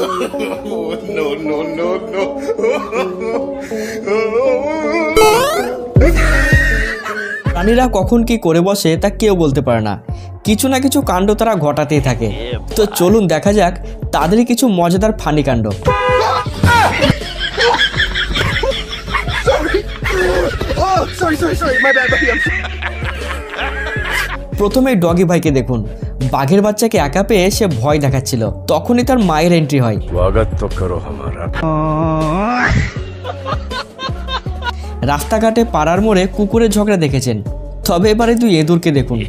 no, no, no, no. প্রাণীরা কখন কি করে বসে তা কেউ বলতে পারে না। কিছু না কিছু কাণ্ড তারা ঘটাতেই থাকে। তো চলুন দেখা যাক তাদেরই কিছু মজাদার ফানি কাণ্ড। প্রথমে ডগি ভাইকে দেখুন। বাঘের বাচ্চাকে একা পেয়ে সে ভয় দেখাচ্ছিল। তখনই তার মায়ের এন্ট্রি হয়। রাস্তাঘাটে পাড়ার মোড়ে কুকুরের ঝগড়া দেখেছেন। তবে এবারে দুই এঁদুরকে দেখুন।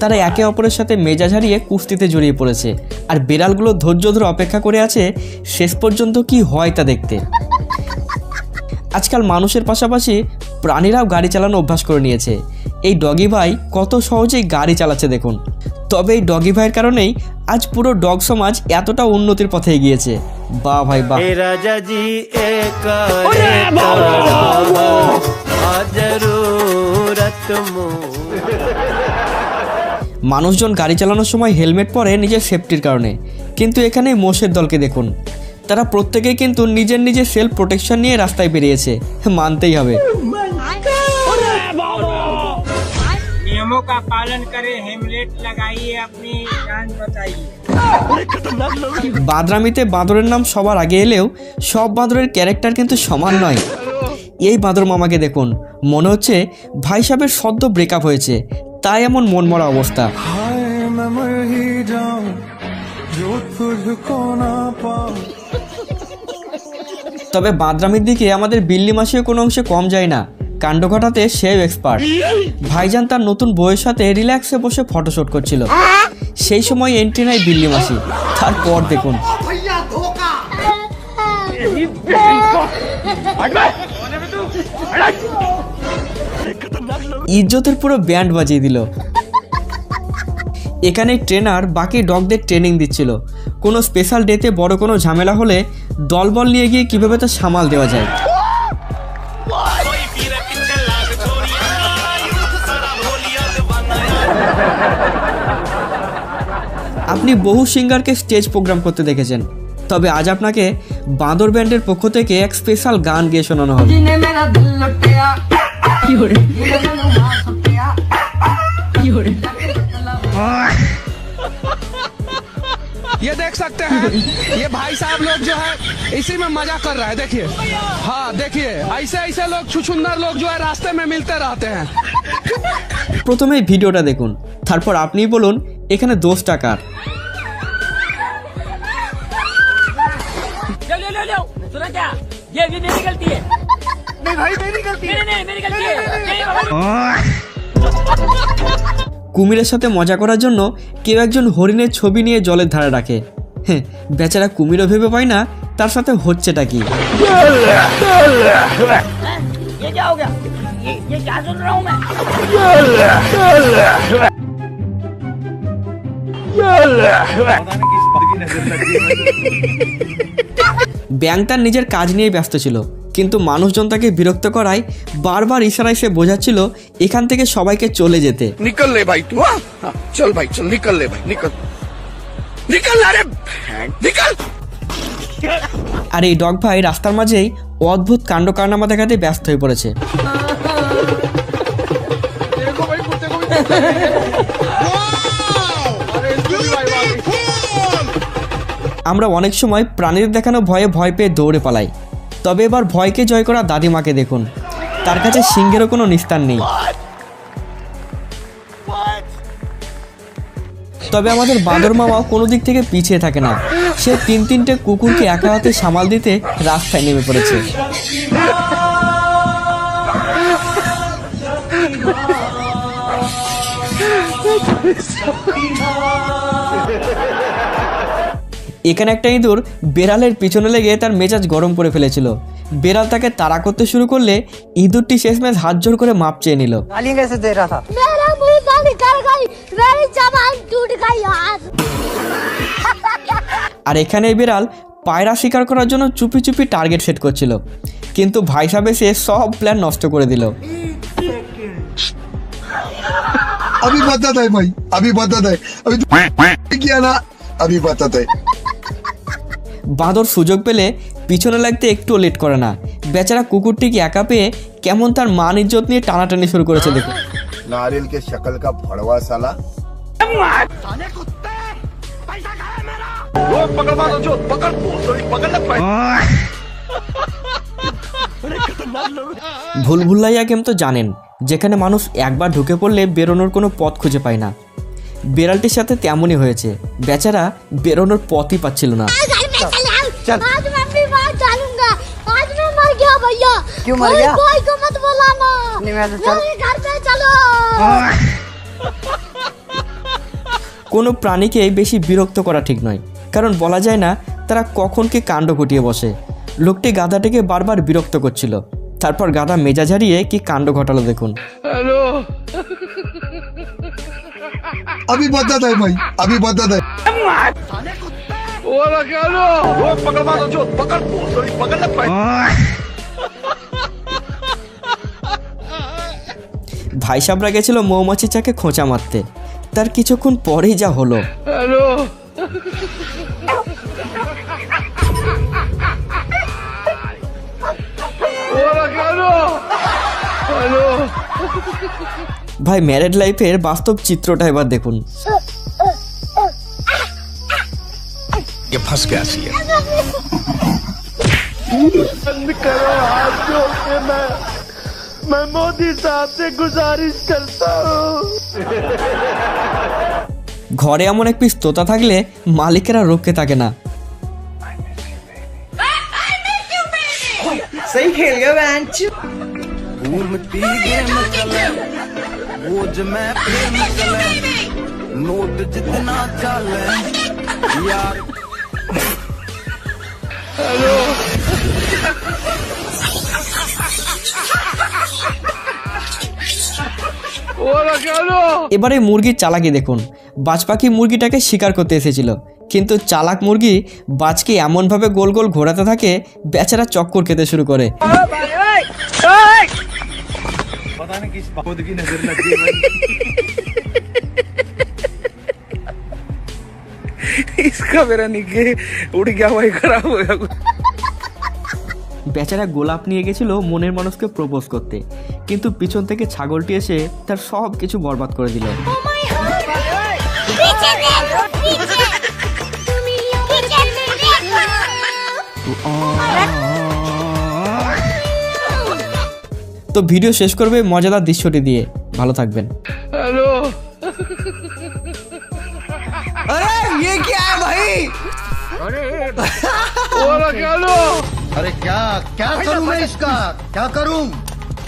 তারা একে অপরের সাথে মেজাজ হারিয়ে কুস্তিতে জড়িয়ে পড়েছে। আর বিড়ালগুলো ধৈর্য ধরে অপেক্ষা করে আছে শেষ পর্যন্ত কি হয় তা দেখতে। আজকাল মানুষের পাশাপাশি প্রাণীরাও গাড়ি চালানো অভ্যাস করে নিয়েছে। এই ডগি ভাই কত সহজেই গাড়ি চালাচ্ছে দেখুন। তবে এই ডগি ভাইয়ের কারণেই আজ পুরো ডগ সমাজ এতটা উন্নতির পথে এগিয়েছে। বা ভাই বা। রাজাজি মানুষজন গাড়ি চালানোর সময় হেলমেট পরে নিজের সেফটির কারণে। কিন্তু এখানে মোষের দলকে দেখুন। তারা প্রত্যেকেই কিন্তু নিজের নিজের সেলফ প্রোটেকশন নিয়ে রাস্তায় বেরিয়েছে। মানতেই হবে। नियमों का पालन करें हेमलेट लगाइए अपनी जान बचाइए বাদরামিতে বাঁদরের নাম সবার আগে এলেও সব বাঁদরের ক্যারেক্টার কিন্তু সমান নয় এই বাঁদর মামাকে দেখুন মনে হচ্ছে ভাই সাহেবের সদ্য ব্রেকআপ হয়েছে তাই এমন মনমরা অবস্থা তবে বাদরামির দিকে আমাদের বিল্লি মাসিও কোনো অংশে কম যায় না কাণ্ড ঘটাতে সেও এক্সপার্ট ভাইজান তার নতুন বউয়ের সাথে রিল্যাক্সে বসে ফটোশুট করছিল। সেই সময় এন্ট্রি নেয় বিল্লি মাসি। তারপর দেখুন। ইজ্জতের পুরো ব্যান্ড বাজিয়ে দিল। এখানে ট্রেনার বাকি ডগদের ট্রেনিং দিচ্ছিল। কোনো স্পেশাল ডেতে বড় কোনো ঝামেলা হলে দলবল নিয়ে গিয়ে কীভাবে তা সামাল দেওয়া যায়? আপনি বহু সিঙ্গারকে স্টেজ প্রোগ্রাম করতে দেখেছেন তবে আজ আপনাকে বাঁদর ব্যান্ডের পক্ষ থেকে এক স্পেশাল গান গিয়ে শোনানো হবে जिन्हें मेरा दिल लुटिया जिन्हें मैनू मार सुटिया ये देख सकते हैं ये भाई साहब लोग जो है इसी में मजा कर रहा है देखिए हाँ देखिए ऐसे ऐसे लोग छुछुंदर लोग जो है रास्ते में मिलते रहते हैं প্রথমে ভিডিওটা দেখুন তারপর আপনিই বলুন এখানে দোষটা কার ये भी मेरी गलती है नहीं भाई मेरी गलती है नहीं नहीं मेरी गलती है नहीं बाबा কুমিরের সাথে মজা করার জন্য কেউ একজন হরিণের ছবি নিয়ে জলের ধারে রাখে হ্যাঁ বেচারা কুমিরও ভেবে পায় না তার সাথে হচ্ছেটা কি ये ব্যাংক তার নিজের কাজ নিয়ে ব্যস্ত ছিল কিন্তু মানুষজন তাকে বিরক্ত করায় বারবার ইশারায় সে বোঝাচ্ছিল এখান থেকে সবাইকে চলে যেতে। নিকল লে ভাই তুই চল ভাই চল নিকল লে ভাই নিকল। নিকল আরে নিকল। আর এই ডগ ভাই রাস্তার মাঝেই অদ্ভুত কাণ্ড কারনামা দেখাতে ব্যস্ত হয়ে পড়েছে। আমরা অনেক সময় প্রাণীর দেখানো ভয়ে ভয় পেয়ে দৌড়ে পালাই। তবে এবার ভয়কে জয় করা দাদিমাকে দেখুন। তার কাছে সিংহেরও কোনো নিস্তার নেই। তবে আমাদের বাঁদর মামাও কোনো দিক থেকে পিছিয়ে থাকে না। সে তিন তিনটে কুকুরকে একা হাতে সামাল দিতে রাস্তায় নেমে পড়েছে। এখানে একটা ইঁদুর বেড়ালের পিছনে লেগে তার মেজাজ গরম করে ফেলেছিল বেড়াল তাকে তাড়া করতে শুরু করলে ইঁদুরটি শেষমেশ হাত জোর করে মাপ চেয়ে নিল मेरा मुंह तो निकल गई मेरी जबान टूट गई यार আর एखाने এই বিড়াল পায়রা শিকার করার জন্য চুপি চুপি টার্গেট সেট করছিল কিন্তু ভাই সাহেব এসে সব প্ল্যান নষ্ট করে দিল अभी बता है भाई अभी बता है अभी तो किया ना अभी बता है বাঁদর সুযোগ পেলে পিছনে লাগতে একটুও লেট করে না বেচারা কুকুরটিকে একা পেয়ে কেমন তার মান ইজ্জত নিয়ে টানাটানি শুরু করেছে দেখুন नारियल के शक्ल का भड़वा साला ভুলভুলাইয়া গেম তো জানেন যেখানে মানুষ একবার ঢুকে পড়লে বেরোনোর কোনো পথ খুঁজে পায় না বেড়ালটির সাথে তেমনই হয়েছে বেচারা বেরোনোর পথই পাচ্ছিল না चल आज मैं अपनी बात डालूंगा आज मैं मर गया भैया क्यों मर गया कोई को मत बुलाना नहीं मैं चल घर पे चलो কোনো প্রাণীকে বেশি বিরক্ত করা ঠিক নয় কারণ বলা যায় না তারা কখন কি কাণ্ড ঘটিয়ে বসে লোকটি গাধাটিকে বারবার বিরক্ত করছিল তারপর গাধা মেজা ঝাড়িয়ে কি কাণ্ড ঘটালো দেখুন अभी बदत है भाई अभी बदत है ভাই সাবরা গেছিল মৌমাছি চাকে খোঁচা মারতে তার কিছুক্ষণ পরেই যা হলো ভাই ম্যারেড লাইফের বাস্তব চিত্রটা এবার দেখুন ये फंस गया सी मैं मोदी साहब से गुजारिश करता हूँ ঘরে এমন এক পিস তোতা থাকলে মালিকেরা রক্ষে থাকে না घूमती गेम चले वो ज मैं प्रेम चले नोट जितना चले यार এবারে মুরগির চালাকি দেখুন। বাজ পাখি মুরগিটাকে শিকার করতে এসেছিল। কিন্তু চালাক মুরগি বাজকে এমনভাবে গোল গোল ঘোরাতে থাকে বেচারা চক্কর খেতে শুরু করে। ক্যামেরা নিয়ে খারাপ হয়ে বেচারা গোলাপ নিয়ে গেছিল মনের মানুষকে প্রপোজ করতে কিন্তু পিছন থেকে ছাগলটি এসে তার সব কিছু বরবাদ করে দিল। তো ভিডিও শেষ করবে মজাদার দৃশ্যটি দিয়ে। ভালো থাকবেন। হ্যালো। अरे क्या क्या करूँ मैं इसका? क्या करूँ?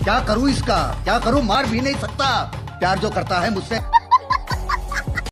क्या करूँ इसका? क्या करूँ? मार भी नहीं सकता। प्यार जो करता है मुझसे।